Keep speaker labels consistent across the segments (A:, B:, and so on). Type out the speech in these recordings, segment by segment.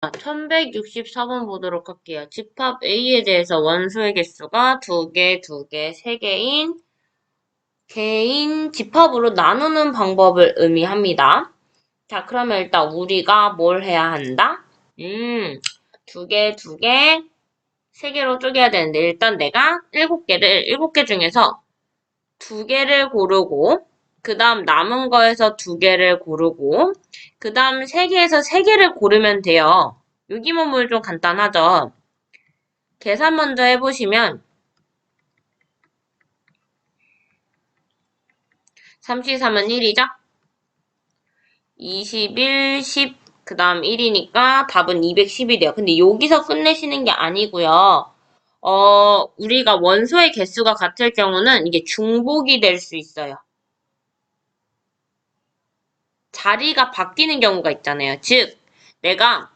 A: 1164번 보도록 할게요. 집합 A에 대해서 원소의 개수가 2개, 2개, 3개인 개인 집합으로 나누는 방법을 의미합니다. 자, 그러면 일단 우리가 뭘 해야 한다? 음, 두 개, 두 개, 세 개로 쪼개야 되는데 일단 내가 일곱 개를 일곱 개 중에서 두 개를 고르고 그 다음 남은 거에서 두 개를 고르고 그 다음 세 개에서 세 개를 고르면 돼요. 유기문물 좀 간단하죠? 계산 먼저 해보시면 33은 1이죠? 21, 10, 그 다음 1이니까 답은 210이 돼요. 근데 여기서 끝내시는 게 아니고요. 어, 우리가 원소의 개수가 같을 경우는 이게 중복이 될 수 있어요. 자리가 바뀌는 경우가 있잖아요. 즉, 내가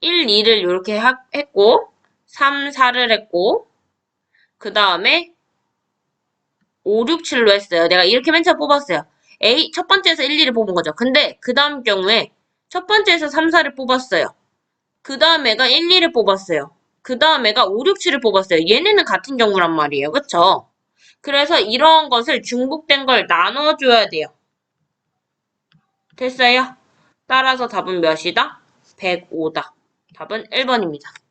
A: 1, 2를 이렇게 했고, 3, 4를 했고, 그 다음에 5, 6, 7로 했어요. 내가 이렇게 맨 처음 뽑았어요. A, 첫 번째에서 1, 2를 뽑은 거죠. 근데 그 다음 경우에 첫 번째에서 3, 4를 뽑았어요. 그 다음 애가 1, 2를 뽑았어요. 그 다음 애가 5, 6, 7을 뽑았어요. 얘네는 같은 경우란 말이에요. 그쵸? 그래서 이런 것을 중복된 걸 나눠줘야 돼요. 됐어요? 따라서 답은 몇이다? 105다. 답은 1번입니다.